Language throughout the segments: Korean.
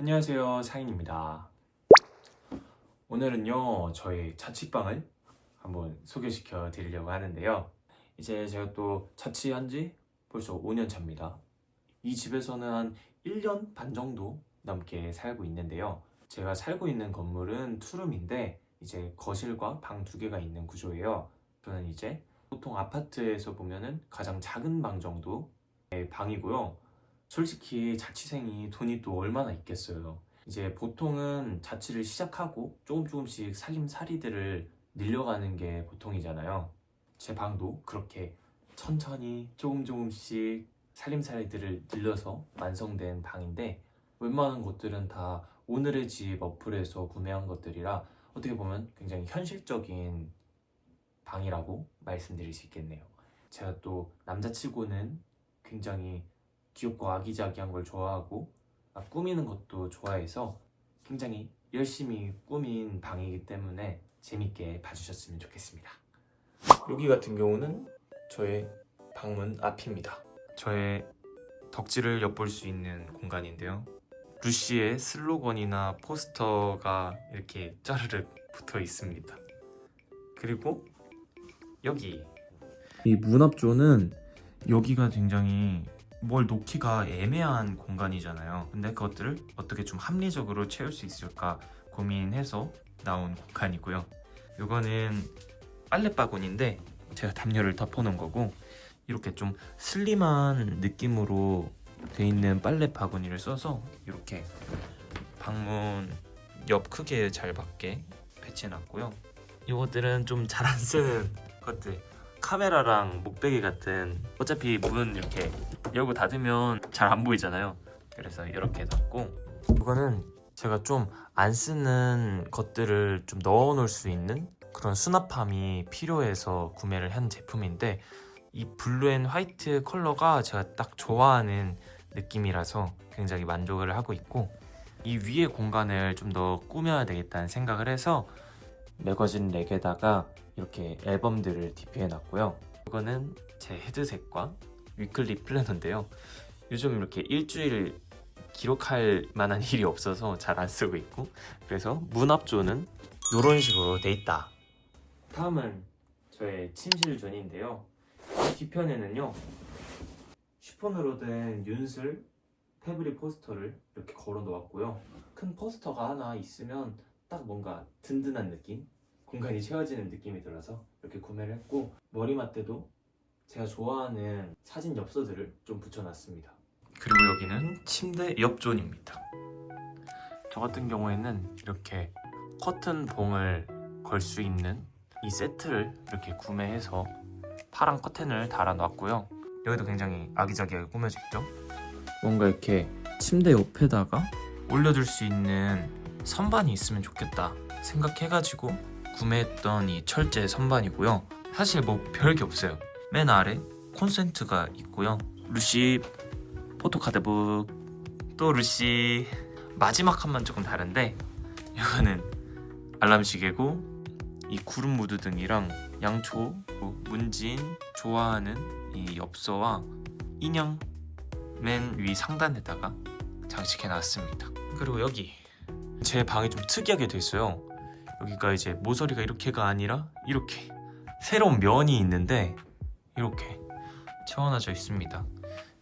안녕하세요 사인입니다. 오늘은요 저희 자취방을 한번 소개시켜 드리려고 하는데요. 이제 제가 또 자취한 지 벌써 5년 차입니다. 이 집에서는 한 1년 반 정도 넘게 살고 있는데요. 제가 살고 있는 건물은 투룸인데 이제 거실과 방 두 개가 있는 구조예요. 저는 이제 보통 아파트에서 보면은 가장 작은 방 정도의 방이고요 솔직히 자취생이 돈이 또 얼마나 있겠어요. 이제 보통은 자취를 시작하고 조금 조금씩 살림살이들을 늘려가는 게 보통이잖아요. 제 방도 그렇게 천천히 조금 조금씩 살림살이들을 늘려서 완성된 방인데 웬만한 것들은 다 오늘의 집 어플에서 구매한 것들이라 어떻게 보면 굉장히 현실적인 방이라고 말씀드릴 수 있겠네요. 제가 또 남자치고는 굉장히 귀엽고 아기자기한 걸 좋아하고 아, 꾸미는 것도 좋아해서 굉장히 열심히 꾸민 방이기 때문에 재밌게 봐주셨으면 좋겠습니다. 여기 같은 경우는 저의 방문 앞입니다. 저의 덕질을 엿볼 수 있는 공간인데요. 루시의 슬로건이나 포스터가 이렇게 짜르륵 붙어 있습니다. 그리고 여기 이 문 앞조는 여기가 굉장히 뭘 놓기가 애매한 공간이잖아요. 근데 그것들을 어떻게 좀 합리적으로 채울 수 있을까 고민해서 나온 공간이고요. 이거는 빨래 바구니인데 제가 담요를 덮어놓은 거고 이렇게 좀 슬림한 느낌으로 돼 있는 빨래 바구니를 써서 이렇게 방문 옆 크기에 잘 받게 배치해놨고요. 이것들은 좀 잘 안 쓰는 것들 카메라랑 목베개 같은 어차피 문 이렇게 열고 닫으면 잘 안 보이잖아요. 그래서 이렇게 닫고 이거는 제가 좀 안 쓰는 것들을 좀 넣어 놓을 수 있는 그런 수납함이 필요해서 구매를 한 제품인데 이 블루 앤 화이트 컬러가 제가 딱 좋아하는 느낌이라서 굉장히 만족을 하고 있고 이 위에 공간을 좀 더 꾸며야 되겠다는 생각을 해서 매거진 렉에다가 이렇게 앨범들을 DP해 놨고요. 이거는 제 헤드셋과 위클리 플래너인데요. 요즘 이렇게 일주일 기록할 만한 일이 없어서 잘 안 쓰고 있고 그래서 문 앞조는 이런 식으로 돼 있다. 다음은 저의 침실 존인데요. 이 뒤편에는요 시폰으로 된 윤슬 패브릭 포스터를 이렇게 걸어 놓았고요. 큰 포스터가 하나 있으면 딱 뭔가 든든한 느낌? 공간이 채워지는 느낌이 들어서 이렇게 구매를 했고 머리맡에도 제가 좋아하는 사진 엽서들을 좀 붙여놨습니다. 그리고 여기는 침대 옆존입니다. 저 같은 경우에는 이렇게 커튼 봉을 걸 수 있는 이 세트를 이렇게 구매해서 파란 커튼을 달아놨고요. 여기도 굉장히 아기자기하게 꾸며져 있죠. 뭔가 이렇게 침대 옆에다가 올려둘 수 있는 선반이 있으면 좋겠다 생각해가지고 구매했던 이 철제 선반이고요. 사실 뭐 별게 없어요. 맨 아래 콘센트가 있고요. 루시 포토카드북 또 루시 마지막 칸만 조금 다른데 이거는 알람 시계고 이 구름 무드 등이랑 양초 뭐 문진 좋아하는 이 엽서와 인형 맨 위 상단에다가 장식해 놨습니다. 그리고 여기 제 방이 좀 특이하게 돼 있어요. 여기가 이제 모서리가 이렇게가 아니라 이렇게 새로운 면이 있는데 이렇게 채워놔져 있습니다.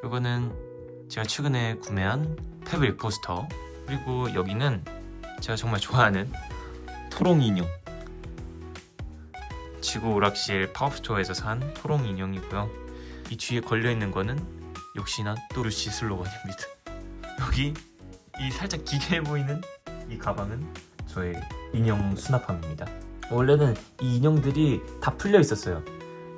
이거는 제가 최근에 구매한 패브릭 포스터 그리고 여기는 제가 정말 좋아하는 토롱 인형 지구 오락실 파워스토어에서 산 토롱 인형이고요. 이 뒤에 걸려 있는 거는 역시나 또 루시 슬로건입니다. 여기 이 살짝 기괴해 보이는 이 가방은 저의 인형 수납함입니다. 원래는 이 인형들이 다 풀려 있었어요.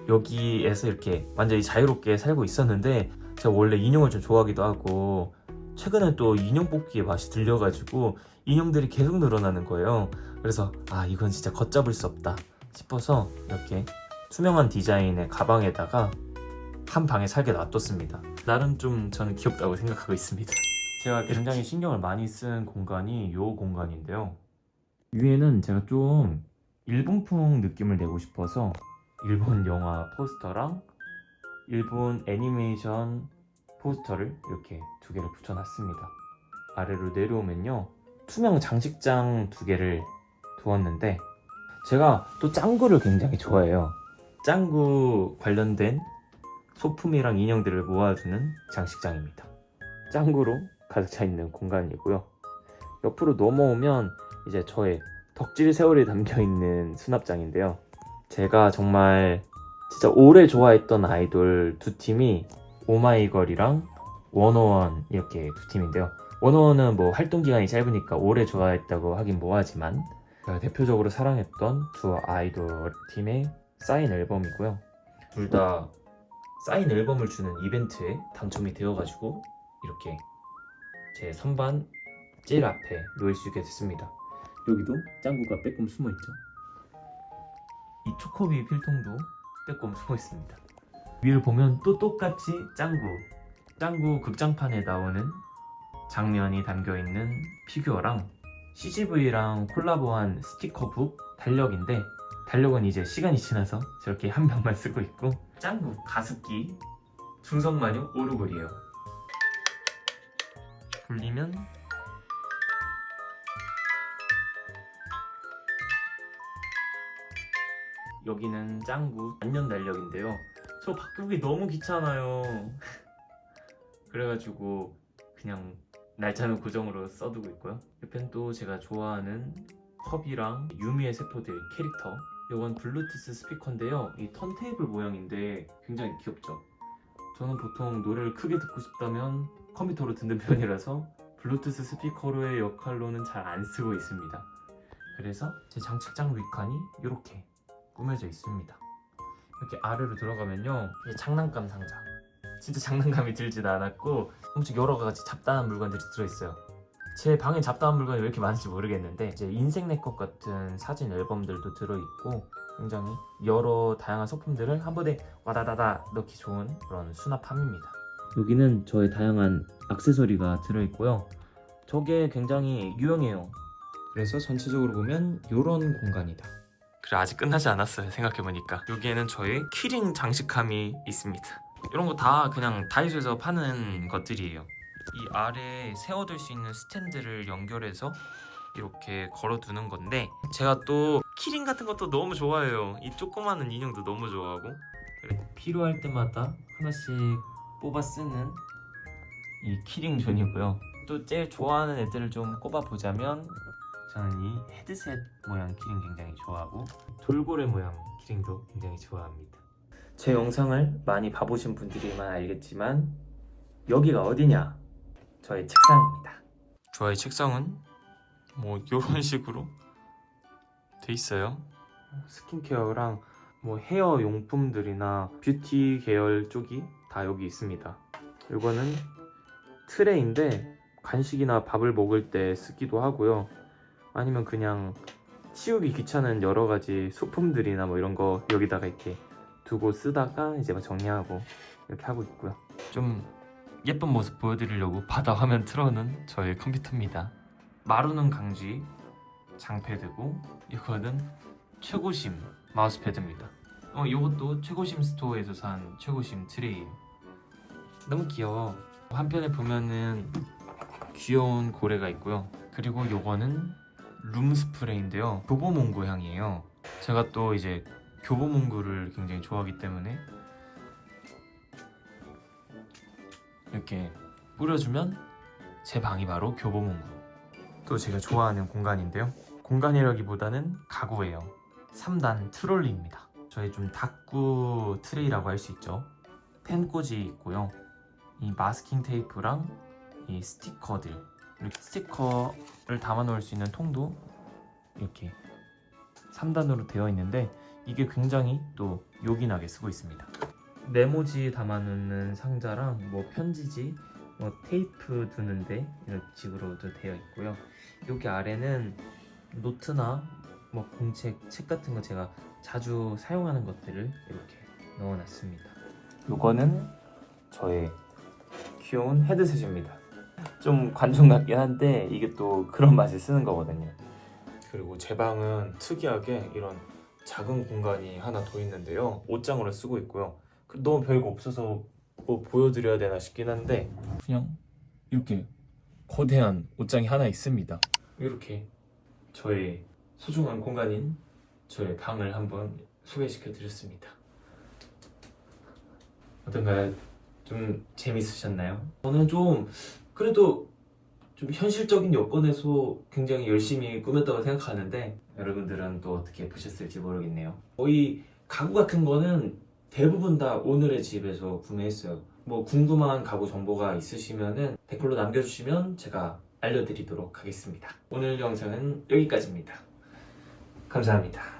여기에서 이렇게 완전히 자유롭게 살고 있었는데 제가 원래 인형을 좀 좋아하기도 하고 최근에 또 인형 뽑기에 맛이 들려가지고 인형들이 계속 늘어나는 거예요. 그래서 아 이건 진짜 걷잡을 수 없다 싶어서 이렇게 투명한 디자인의 가방에다가 한 방에 살게 놔뒀습니다. 나름 좀 저는 귀엽다고 생각하고 있습니다. 제가 굉장히 신경을 많이 쓴 공간이 이 공간인데요. 위에는 제가 좀 일본풍 느낌을 내고 싶어서 일본 영화 포스터랑 일본 애니메이션 포스터를 이렇게 두 개를 붙여놨습니다. 아래로 내려오면요 투명 장식장 두 개를 두었는데 제가 또 짱구를 굉장히 좋아해요 짱구 관련된 소품이랑 인형들을 모아두는 장식장입니다 짱구로 가득 차 있는 공간이고요 옆으로 넘어오면 이제 저의 덕질 세월이 담겨 있는 수납장인데요 제가 정말 진짜 오래 좋아했던 아이돌 두 팀이 오마이걸이랑 원어원 이렇게 두 팀인데요. 원어원은 뭐 활동 기간이 짧으니까 오래 좋아했다고 하긴 뭐하지만 대표적으로 사랑했던 두 아이돌 팀의 사인 앨범이고요. 둘 다 사인 앨범을 주는 이벤트에 당첨이 되어가지고 이렇게 제 선반 제일 앞에 놓일 수 있게 됐습니다. 여기도 짱구가 빼꼼 숨어 있죠. 이 초코비 필통도 빼꼼 숨어 있습니다. 위를 보면 또 똑같이 짱구, 짱구 극장판에 나오는 장면이 담겨 있는 피규어랑 CGV랑 콜라보한 스티커북 달력인데 달력은 이제 시간이 지나서 저렇게 한 병만 쓰고 있고 짱구 가습기 중성마녀 오르골이에요. 돌리면 여기는 짱구 안녕 달력인데요. 저 바꾸기 너무 귀찮아요. 그래가지고 그냥 날짜는 고정으로 써두고 있고요. 옆엔 또 제가 좋아하는 컵이랑 유미의 세포들 캐릭터. 이건 블루투스 스피커인데요. 이 턴테이블 모양인데 굉장히 귀엽죠. 저는 보통 노래를 크게 듣고 싶다면 컴퓨터로 듣는 편이라서 블루투스 스피커로의 역할로는 잘 안 쓰고 있습니다. 그래서 제 장식장 위칸이 이렇게 꾸며져 있습니다. 이렇게 아래로 들어가면요 이제 장난감 상자 진짜 장난감이 들진 않았고 엄청 여러 가지 잡다한 물건들이 들어있어요 제 방에 잡다한 물건이 왜 이렇게 많은지 모르겠는데 이제 인생 내 것 같은 사진 앨범들도 들어있고 굉장히 여러 다양한 소품들을 한 번에 와다다다 넣기 좋은 그런 수납함입니다 여기는 저의 다양한 액세서리가 들어있고요. 저게 굉장히 유용해요. 그래서 전체적으로 보면 이런 공간이다. 그래 아직 끝나지 않았어요 생각해보니까. 여기에는 저의 키링 장식함이 있습니다. 이런 거 다 그냥 다이소에서 파는 것들이에요. 이 아래에 세워둘 수 있는 스탠드를 연결해서 이렇게 걸어두는 건데 제가 또 키링 같은 것도 너무 좋아해요. 이 조그마한 인형도 너무 좋아하고. 그래, 필요할 때마다 하나씩 뽑아 쓰는 이 키링 존이고요 또 제일 좋아하는 애들을 좀 꼽아 보자면 저는 이 헤드셋 모양 키링 굉장히 좋아하고 돌고래 모양 키링도 굉장히 좋아합니다. 제 영상을 많이 봐보신 분들이만 알겠지만 여기가 어디냐? 저의 책상입니다. 저의 책상은 뭐 이런 식으로 돼 있어요. 스킨케어랑 뭐 헤어 용품들이나 뷰티 계열 쪽이 다 여기 있습니다. 이거는 트레이인데 간식이나 밥을 먹을 때 쓰기도 하고요. 아니면 그냥 치우기 귀찮은 여러 가지 소품들이나 뭐 이런 거 여기다가 이렇게 두고 쓰다가 이제 막 정리하고 이렇게 하고 있고요. 좀 예쁜 모습 보여드리려고 바다 화면 틀어놓은 저의 컴퓨터입니다. 마루는 강쥐 장패드고 이거는 최고심 마우스패드입니다. 어 이것도 최고심 스토어에서 산 최고심 트레이예요. 너무 귀여워. 한편에 보면은 귀여운 고래가 있고요. 그리고 요거는 룸 스프레이인데요. 교보문고 향이에요. 제가 또 이제 교보문고를 굉장히 좋아하기 때문에 이렇게 뿌려주면 제 방이 바로 교보문고. 또 제가 좋아하는 공간인데요. 공간이라기보다는 가구예요. 3단 트롤리입니다. 저희 좀 다꾸 트레이라고 할 수 있죠. 펜꽂이 있고요. 이 마스킹 테이프랑 이 스티커들 이렇게 스티커를 담아 놓을 수 있는 통도 이렇게 3단으로 되어 있는데 이게 굉장히 또 요긴하게 쓰고 있습니다. 메모지 담아 놓는 상자랑 뭐 편지지, 뭐 테이프 두는데 이런 식으로도 되어 있고요. 여기 아래는 노트나 뭐 공책, 책 같은 거 제가 자주 사용하는 것들을 이렇게 넣어놨습니다. 이거는 저의 귀여운 헤드셋입니다. 좀 관종 같긴 한데 이게 또 그런 맛에 쓰는 거거든요. 그리고 제 방은 특이하게 이런 작은 공간이 하나 더 있는데요. 옷장으로 쓰고 있고요. 그 너무 별거 없어서 뭐 보여드려야 되나 싶긴 한데 그냥 이렇게 거대한 옷장이 하나 있습니다. 이렇게 저의 소중한 공간인 저의 방을 한번 소개시켜 드렸습니다. 어떤가요? 좀 재밌으셨나요? 저는 좀 그래도 좀 현실적인 여건에서 굉장히 열심히 꾸몄다고 생각하는데 여러분들은 또 어떻게 보셨을지 모르겠네요. 거의 가구 같은 거는 대부분 다 오늘의 집에서 구매했어요. 뭐 궁금한 가구 정보가 있으시면은 댓글로 남겨주시면 제가 알려드리도록 하겠습니다. 오늘 영상은 여기까지입니다. 감사합니다.